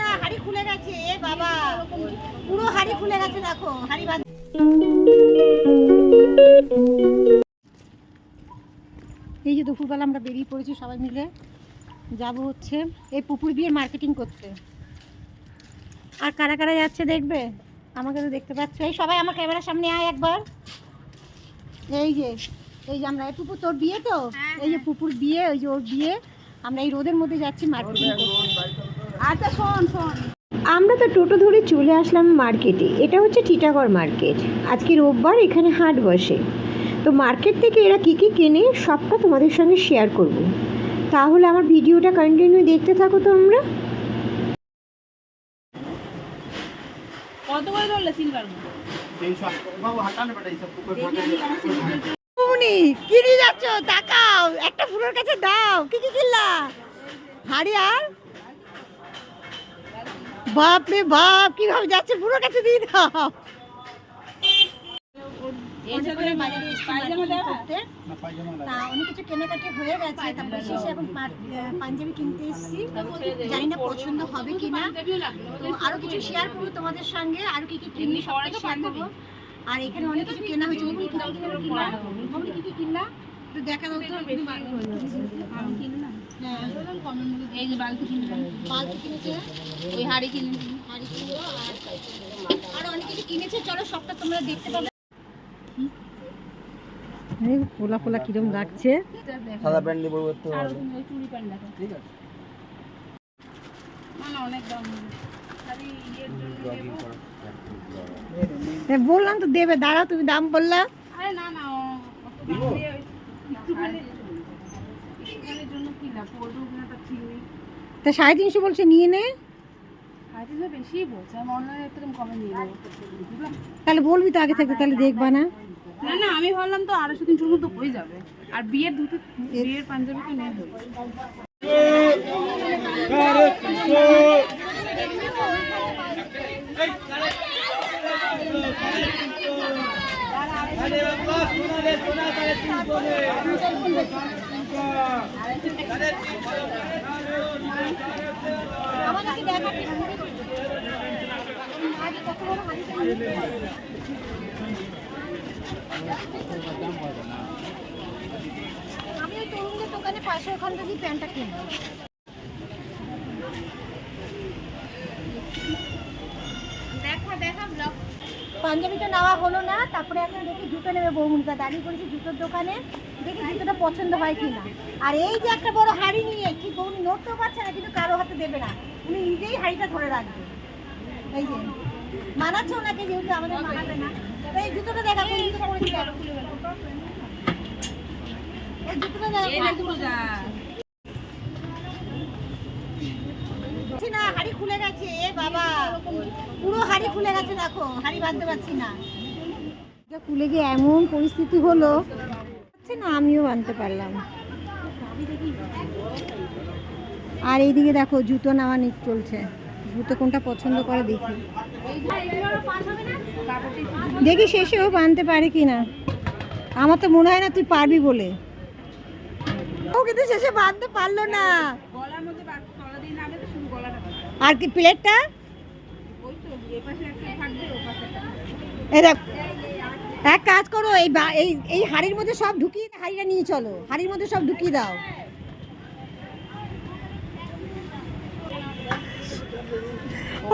না হাড়ি খুলে গেছে। এ বাবা পুরো হাড়ি খুলে গেছে দেখো হাড়ি এই যে দুপুরবেলা আমরা বেরিয়ে পড়েছি সবাই মিলে। যাব হচ্ছে এই পুকুর বিয়ের মার্কেটিং করতে। আর কারা কারা যাচ্ছে দেখবে? আমাকে তো দেখতে পাচ্ছ। এই সবাই আমার ক্যামেরার সামনে আয় একবার। এই যে এই যে আমরা এই পুকুর তোর বিয়ে তো? এই যে পুকুর বিয়ে ওই যে ওর বিয়ে। আমরা এই রোদের মধ্যে যাচ্ছি মার্কেটিং করতে। আচ্ছা শোন শোন। আমরা তো টোটো ধরে চলে আসলাম মার্কেটে। এটা হচ্ছে টিটাগড় মার্কেট। আজকে রোববার এখানে হাট বসে। তো মার্কেট থেকে এরা কী কী কেনে সবটা তোমাদের সঙ্গে শেয়ার করব। তাহলে আমার ভিডিওটা কন্টিনিউ দেখতে থাকো তোমরা। কত করে ধরলে সিলভার কিনে যাচ্ছ? তাকাও একটা ফুলের কাছে দাও। কি কি কিনলা? হাড়ি আর বাপ রে বাপ কীভাবে যাচ্ছে পুরো কাছে দিয়ে দাও তা অনেক কিছু কেনাকাটি হয়ে গেছে তারপরে শেষে এখন পাঞ্জাবি কিনতে এসেছি জানি না পছন্দ হবে কিনা তো আরও কিছু শেয়ার করব তোমাদের সঙ্গে আর কি কি কিনি সবাই শেয়ার করব আর এখানে অনেক কিছু কেনা হয়েছে ওগুলো কি কি একটু দেখা দাও তো হ্যাঁ। এই যে বালতি কিনলাম বালতি কিনেছে ওই হাড়ি কিনেছি হাঁড়ি কিনলো আর আরও অনেক কিছু কিনেছে। চলো সবটা তোমরা দেখতে পাবে। পোলা পোলা কিরম লাগছে। সাদা প্যান্ট পরবো তো চুড়ি প্যান্ট দেখো। ঠিক আছে। না অনেক দাম। বললাম তো দেবে দাঁড়াও তুমি দাম বললা। আরে না না তা সাড়ে তিনশো বলছে নিয়ে নে। নিয়ে তাহলে বলবি তো আগে থেকে তাহলে দেখবা না। না না আমি ভাবলাম তো আড়াইশো তিনশোর মতো হয়ে যাবে। আর বিয়ের দুটো বিয়ের পাঞ্জাবি তো নেই আমি ওই তরুণদের দোকানে পাশে ওখান থেকে প্যান্টটা কিনবো। পাঞ্জাবিটা নেওয়া হলো না তারপরে এখন দেখি জুতো নেবে বৌমুনিকা দাঁড়িয়ে করেছি জুতোর দোকানে দেখি জুতোটা পছন্দ হয় কিনা। আর এই যে একটা বড় হাড়ি নিয়ে কি বৌনি নড়তেও পারছে না কিন্তু কারও হাতে দেবে না। উনি নিজেই হাড়িটা ধরে রাখবে। এই যে মানাচ্ছে ওনাকে যেহেতু আমাদের মানাবে না? এই জুতোটা দেখা কোন জুতো পরেছি জুতোটা দেখা এই দেখো যা পাচ্ছি না হাড়ি খুলে পুরো হাড়ি খুলে গেছে, দেখো, হাড়ি বাঁধতে পারছি না। খুলে গিয়ে এমন পরিস্থিতি হলো। না, আমিও বাঁধতে পারলাম। আর এইদিকে দেখো, জুতো নেওয়া নিক চলছে। জুতো কোনটা পছন্দ করে দেখি। দেখি শেষেও বাঁধতে পারে কি না আমার তো মনে হয় না তুই পারবি বলে। ও কিন্তু শেষে বাঁধতে পারল না গলার মধ্যে বাদ তলা দিয়ে নামে তো শুধু গলাটা কাটা। আর কি প্লেটটা। এই এক কাজ করো, এই এই এই হাড়ির মধ্যে সব ঢুকিয়ে হাড়িটা নিয়ে চলো। হাড়ির মধ্যে সব ঢুকিয়ে দাও।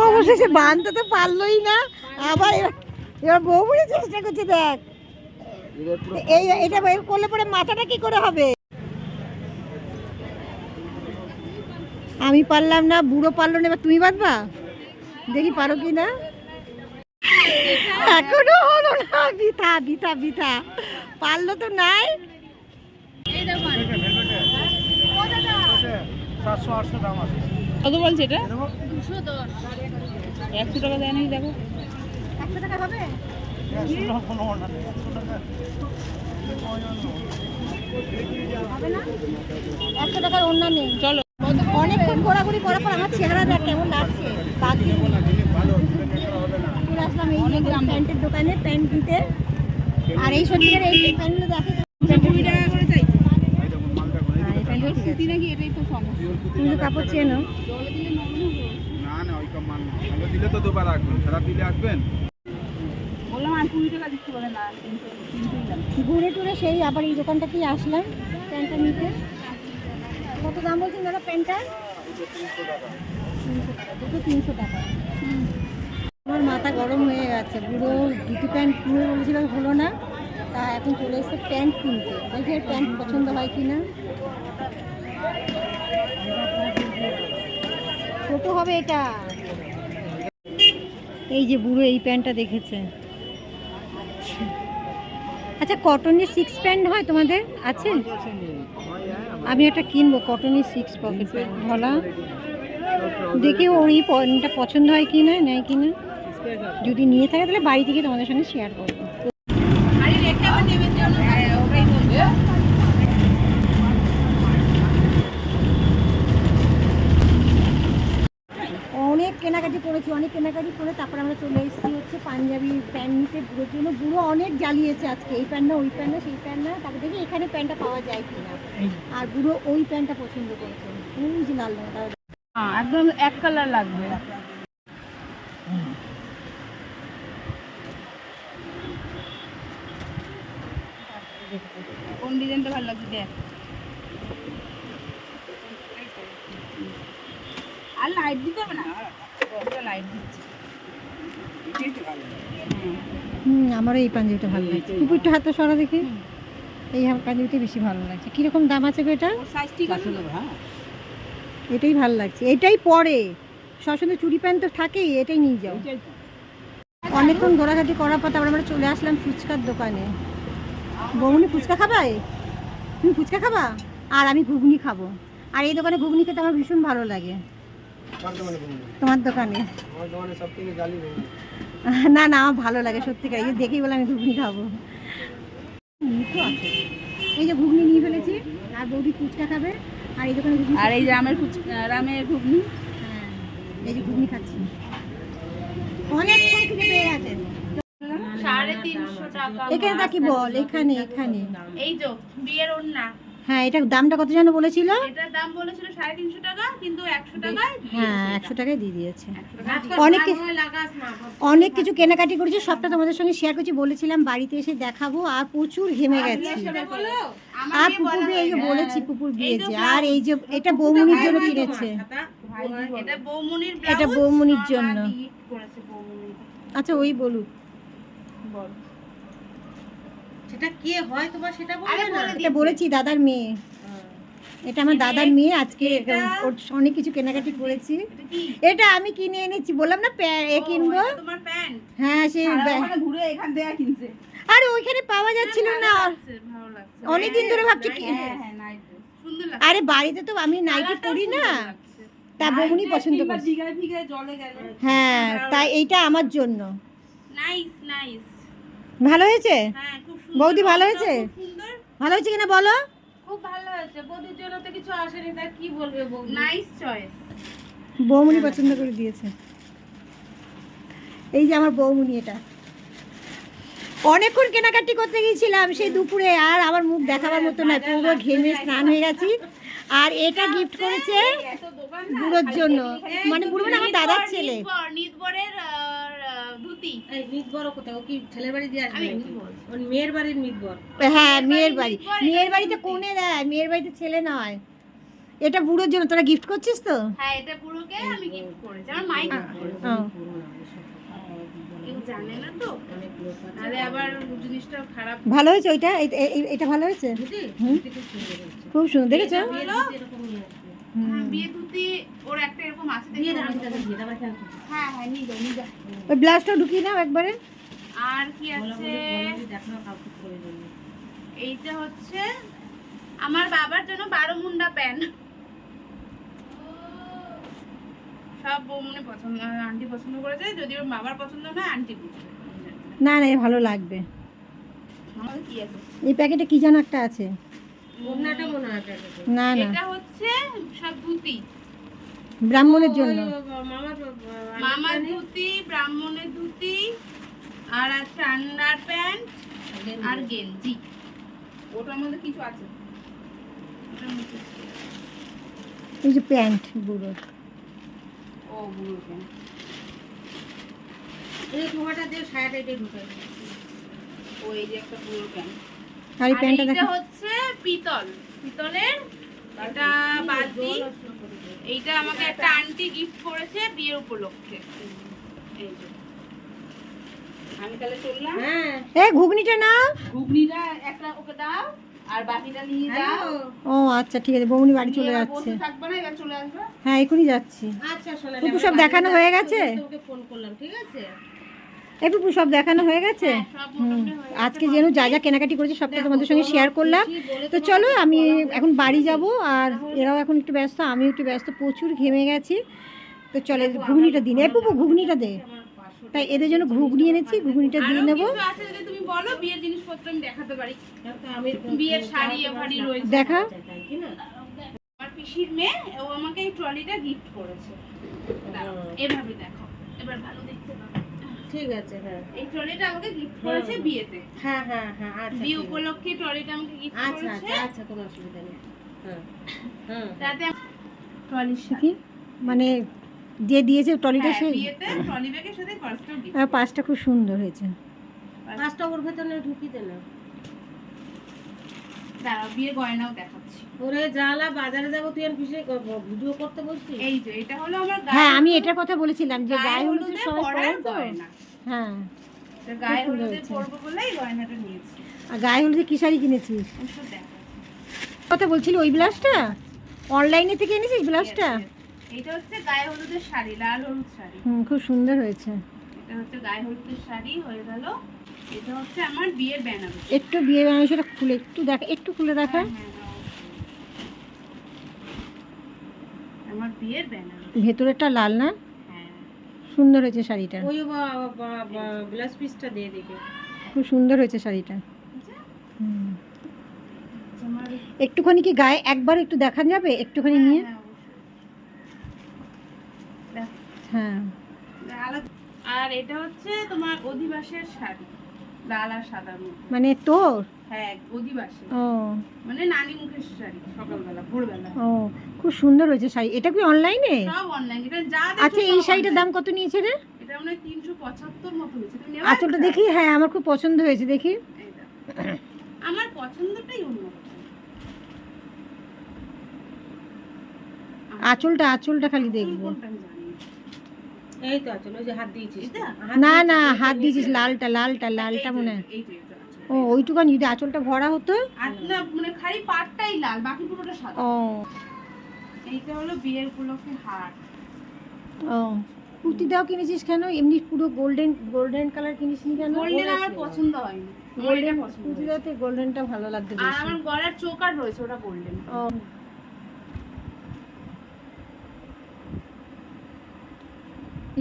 অবশেষে বাঁধতে তো পারলোই না। আবার এবার বউমুড়ি চেষ্টা করছে, দেখ। এই এটা করলে পরে মাথাটা কি করে হবে? আমি পারলাম না বুড়ো পারল না এবার তুমি বাঁধবা? দেখি পারো কি না? এখনও হলো না বিথা বিথা বিথা। পারল তো নাই। কত বলছে এটা? একশো টাকা দেয় নাকি দেখো। হবে? একশো টাকার অন্য নেই। চলো। অনেকক্ষণ ঘোরাঘুরি করার পর আমার চেহারা দেখ কেমন লাগছে? দিয়ে চলে আসলাম এই প্যান্টের দোকানে প্যান্ট দিতে। আর এই সত্যিকার এই প্যান্টগুলো দেখে তুমি তো কাপড় চেনো না না ভালো দিলে তো দুবার আসবেন খারাপ দিলে আসবেন বললাম আর কুড়ি টাকা দিচ্ছি বলে না তিনশো তিনশোই লাগবে। ঘুরে টুরে সেই আবার এই দোকানটাতেই আসলাম প্যান্টটা নিতে। কত দাম বলছেন দাদা প্যান্টটা দুটো তিনশো টাকা। আমার মাথা গরম হয়ে গেছে। পুরো দুটি প্যান্ট কিনে বলেছিলাম হলো না। তা এখন চলে এসেছে প্যান্ট কিনতে। দেখি প্যান্ট পছন্দ হয় কি না। ছোট হবে এটা। এই যে বুড়ো এই প্যান্টটা দেখেছে। আচ্ছা কটনের সিক্স প্যান্ট হয় তোমাদের? আছে? আমি একটা কিনবো, কটনের সিক্স পকেট প্যান্ট ঢলা। দেখি ওই এই পছন্দ হয় কি না নেয় কি না যদি নিয়ে থাকে, তাহলে বাড়ি থেকে তোমাদের সঙ্গে শেয়ার করব আরে রেখে আবার নেবেন জন্য হ্যাঁ ওটাই বলবে অনেক কেনাকাটি করেছি অনেক কেনাকাটি করে তারপর আমরা চলে এসেছি হচ্ছে পাঞ্জাবি প্যান্ট নিতে। বুড়োর জন্য বুড়ো অনেক জ্বালিয়েছে আজকে এই প্যান্ট না ওই প্যান্ট না সেই প্যান্ট না তারপর দেখি এখানে প্যান্টটা পাওয়া যায় কিনা। আর বুড়ো ওই প্যান্টটা পছন্দ করেছে যে লাল হ্যাঁ একদম এক কালার লাগবে। কোন ডিজাইনটা ভালো লাগছে দেখ। আর লাইট দিতে হবে না? হুম আমারও এই পাঞ্জাবিটা ভালো লাগছে। কুকুরটা হাতে সরা দেখি। এই পাঞ্জাবিটা বেশি ভালো লাগছে। কীরকম দাম আছে গো এটা? সাইজ ঠিক আছে। এটাই ভালো লাগছে। এটাই পরে। সবসময় চুড়ি প্যান্ট তো থাকেই এটাই নিয়ে যাও। অনেকক্ষণ ঘোরাঘাটি করার পর তারপর আমরা চলে আসলাম ফুচকার দোকানে। বৌমনি ফুচকা খাবাই তুমি ফুচকা খাবা? আর আমি ঘুগনি খাব। আর এই দোকানে ঘুগনি খেতে আমার ভীষণ ভালো লাগে। তোমার দোকানে? না না আমার ভালো লাগে সত্যিকার। এই দেখেই বলে আমি ঘুগনি খাব। এই যে ঘুগনি নিয়ে ফেলেছি আর বৌদি ফুচকা খাবে আর এই দোকানে আর এই রামের কুচ- রামের ঘুগনি। হ্যাঁ এই যে ঘুগনি খাচ্ছি। অনেকক্ষণ খিদে পেয়ে গেছে। সাড়ে তিনশো টাকা। এখানে তা কি বল এখানে এখানে। এই যে বিয়ের ওড়না। হ্যাঁ এটা দামটা কত যেন বলেছিল? এটার দাম বলেছিল সাড়ে তিনশো টাকা কিন্তু একশো টাকায় হ্যাঁ একশো টাকায় দিয়ে দিয়েছে। অনেক কিছু অনেক কিছু কেনাকাটি করেছি সবটা তোমাদের সঙ্গে শেয়ার করছি বলেছিলাম বাড়িতে এসে দেখাবো আর প্রচুর ঘেমে গেছি। আর পুকুর এই যে বলেছি পুকুর বিয়েছে আর এই যে এটা বৌমনির জন্য কিনেছে। এটা বৌমনির এটা বৌমনির জন্য। গিফট করেছে বৌমনি। আচ্ছা ওই বলুক। সেটা কে হয় তোমার সেটা বলবে না? এটা বলেছি দাদার মেয়ে। এটা আমার দাদার মেয়ে আজকে অনেক কিছু কেনাকাটি করেছি। এটা আমি কিনে এনেছি বললাম না এ কিনবো। হ্যাঁ সে ঘুরে এখান থেকে কিনছে। আরে ওইখানে পাওয়া যাচ্ছিল না। ভালো লাগছে। অনেকদিন ধরে ভাবছি কি হ্যাঁ হ্যাঁ সুন্দর লাগছে। আরে বাড়িতে তো আমি নাইটি পরি না। তা বৌমনি পছন্দ গেলে। হ্যাঁ তাই এইটা আমার জন্য। নাইস নাইস ভালো হয়েছে? হ্যাঁ খুব বৌদি ভালো হয়েছে? ভালো হয়েছে কিনা বলো? খুব ভালো হয়েছে। বৌদির জন্য তো কিছু আসেনি তা কি বলবে বৌদি? নাইস চয়েস বৌমনি পছন্দ করে দিয়েছে। এই যে আমার বৌমনি এটা। অনেকক্ষণ কেনাকাটি করতে গিয়েছিলাম সেই দুপুরে আর আমার মুখ দেখাবার মতো না পুরো ঘেমে স্নান হয়ে গেছি। আর এটা গিফট করেছে বুড়োর জন্য। মানে বুড়ো মানে আমার দাদার ছেলে। ওর মেয়ের বাড়ির হ্যাঁ মেয়ের বাড়ি। মেয়ের বাড়িতে কোনে দেয় মেয়ের বাড়িতে ছেলে নয়। এটা বুড়োর জন্য তোরা গিফট করছিস তো? হ্যাঁ এটা পুরোকে আমি গিফট করেছি আমার মাই gift করেছে। ও, কেউ জানে না তো? তাহলে আবার জিনিসটা খারাপ। ভালো হয়েছে ওইটা? এটা ভালো হয়েছে? খুব সুন্দর দেখেছ? বিয়ে ধুতি ওর একটা এরকম আছে দেখে হ্যাঁ হ্যাঁ নিয়ে যাও নিয়ে যাও। ওই ব্লাউজটা ঢুকিয়ে নাও একবারে। আর কি আছে? এইটা হচ্ছে আমার বাবার জন্য বারো মুন্ডা প্যান সব বৌমনে পছন্দ আন্টি পছন্দ করেছে যদি ওর বাবার পছন্দ না আন্টি বুঝবে। না না ভালো লাগবে। আমাদের কি আছে? এই প্যাকেটে কি যেন একটা আছে। ওড়নাটা মনে হয় না না। এটা হচ্ছে সব ধুতি। ব্রাহ্মণের জন্য। মামার মামার ধুতি ব্রাহ্মণের ধুতি আর আছে আন্ডার প্যান্ট আর গেঞ্জি। ওটার মধ্যে কিছু আছে? এই যে প্যান্ট বুড়োর ও বুড়ো প্যান্ট। এই ঠোঙাটা দিয়ে সায়াটা এটা ঢুকাই ও এই যে একটা বুড়ো প্যান্ট। আর এই প্যান্টটা দেখো। হচ্ছে পিতল। পিতলের এটা বালতি। এইটা আমাকে একটা আন্টি গিফট করেছে বিয়ের উপলক্ষে। এই যে। আমি তাহলে চললাম। হ্যাঁ। এ ঘুগনিটা না ঘুগনিটা একটা ওকে দাও আর বাকিটা নিয়ে যাও। ও আচ্ছা ঠিক আছে বৌনি বাড়ি চলে যাচ্ছে। থাকবে না এবার চলে আসবে। হ্যাঁ এখনই যাচ্ছি। আচ্ছা পুপু সব দেখানো হয়ে গেছে? তোকে ফোন করলাম ঠিক আছে? এই পুপু সব দেখানো হয়ে গেছে? হ্যাঁ, গেছে, আজকে যেন যা যা কেনাকাটি করেছি সবটা তোমাদের সঙ্গে শেয়ার করলাম। তো চলো আমি এখন বাড়ি যাব আর এরাও এখন একটু ব্যস্ত আমিও একটু ব্যস্ত প্রচুর ঘেমে গেছি। তো চলো ঘুগনিটা দিন। এ পুপু ঘুগনিটা দে। তাই এদের জন্য ঘুগনি এনেছি ঘুগনিটা দিয়ে নেব। কিছু আছে যদি তুমি বলো বিয়ের জিনিসপত্র আমি দেখাতে পারি। আমি বিয়ের শাড়ি ফাড়ি রয়েছে। দেখা। পিসির মেয়ে ও আমাকে এই ট্রলিটা গিফট করেছে। এভাবে দেখো এবার ভালো ঠিক আছে হ্যাঁ। এই ট্রলিটা আমাকে গিফট করেছে বিয়েতে। হ্যাঁ হ্যাঁ হ্যাঁ আচ্ছা বিয়ে উপলক্ষে ট্রলিটা আমাকে গিফট আচ্ছা করেছে। আচ্ছা আচ্ছা কোনো অসুবিধা নেই। হ্যাঁ হ্যাঁ তাতে ট্রলির কি? মানে যে দিয়েছে ট্রলিটা হ্যাঁ, সেই বিয়েতে ট্রলি ব্যাগের সাথে পার্সটাও গিফট আর পাঁচটা খুব সুন্দর হয়েছে। পাঁচটা ওর ভেতরে ঢুকি দে না। দাঁড়াও বিয়ে গয়নাও দেখাচ্ছি ওরে জালা বাজারে যাব তুই আর কিসে ভিডিও করতে বলছিস? এই যে এটা হলো আমার হ্যাঁ আমি এটার কথা বলেছিলাম যে গায়ে হলুদে হলুদে সবাই পরে তো হ্যাঁ। গায়ে হলুদে হয়েছে। পরবো বলেই গয়নাটা নিয়েছি। আর গায়ে হলুদে কি শাড়ি কিনেছিস। কথা বলছিলি ওই ব্লাউজটা? অনলাইনে থেকে এনেছিস ব্লাউজটা? Yes, yes. হচ্ছে গায়ে হলুদের শাড়ি লাল হলুদ শাড়ি। হুম খুব সুন্দর হয়েছে। এটা হচ্ছে গায়ে হলুদের শাড়ি হয়ে গেল। এটা হচ্ছে আমার বিয়ের বেনারসি। একটু বিয়ে মানুষটা খুলে একটু দেখা একটু খুলে দেখা হ্যাঁ, হ্যাঁ, অবশ্যই। আমার বিয়ের বেনারসি ভেতরেরটা লাল না? হ্যাঁ। সুন্দর হয়েছে শাড়িটা। ওই ব্লাউজ পিসটা দিয়ে দেখে খুব সুন্দর হয়েছে শাড়িটা। আচ্ছা, একটুখানি কি গায়ে একবার একটু দেখা যাবে? একটুখানি নিয়ে? হ্যাঁ। দেখো, হ্যাঁ। আলাদা- আর এটা হচ্ছে তোমার অধিবাসের শাড়ি। লাল আর সাদার মধ্যে মানে তোর? হ্যাঁ অধিবাসী। ও। মানে নানি মুখের শাড়ি সকালবেলা ভোরবেলা। ও খুব সুন্দর হয়েছে শাড়ি। এটা কি অনলাইনে সব অনলাইন এটা যা আচ্ছা এই শাড়িটার দাম কত নিয়েছে রে? এটা মনে হয় তিনশো পঁচাত্তর মতো হয়েছে। আঁচলটা দেখি হ্যাঁ আমার খুব পছন্দ হয়েছে দেখি। আমার পছন্দটাই অন্যরকম আঁচলটা আঁচলটা খালি দেখব। এই তো আছে ওই যে হাত দিয়েছিস না না হাত দিয়েছিস। লালটা লালটা লালটা মনে হয়। আছে। ও ওইটুকানি যদি আঁচলটা ভরা হতো? না মানে খালি পাটটাই লাল বাকি পুরোটা সাদা। ও। এইটা হলো বিয়ের উপলক্ষে হার। ও। কুর্তিটাও কিনেছিস কেন? এমনি পুরো গোল্ডেন গোল্ডেন কালার কিনিস নি কেন? গোল্ডেন আমার পছন্দ হয়নি। গোল্ডেন পছন্দ গোল্ডেনটা ভালো লাগবে আর আমার গলার চোকার রয়েছে ওটা গোল্ডেন। ও।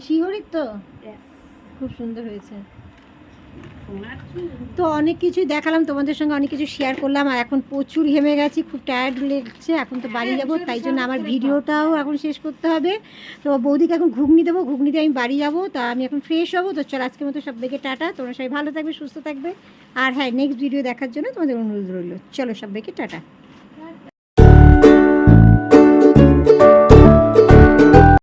শিহরির তো খুব সুন্দর হয়েছে। তো অনেক কিছুই দেখালাম তোমাদের সঙ্গে অনেক কিছু শেয়ার করলাম আর এখন প্রচুর ঘেমে গেছি খুব টায়ার্ড লেগছে এখন তো বাড়ি যাব তাই জন্য আমার ভিডিওটাও এখন শেষ করতে হবে। তো বৌদিকে এখন ঘুগনি দেবো ঘুগনি দিয়ে আমি বাড়ি যাব তা আমি এখন ফ্রেশ হব। তো চল আজকের মতো সবাইকে টাটা তোমরা সবাই ভালো থাকবে সুস্থ থাকবে। আর হ্যাঁ নেক্সট ভিডিও দেখার জন্য তোমাদের অনুরোধ রইল। চলো সবাইকে টাটা।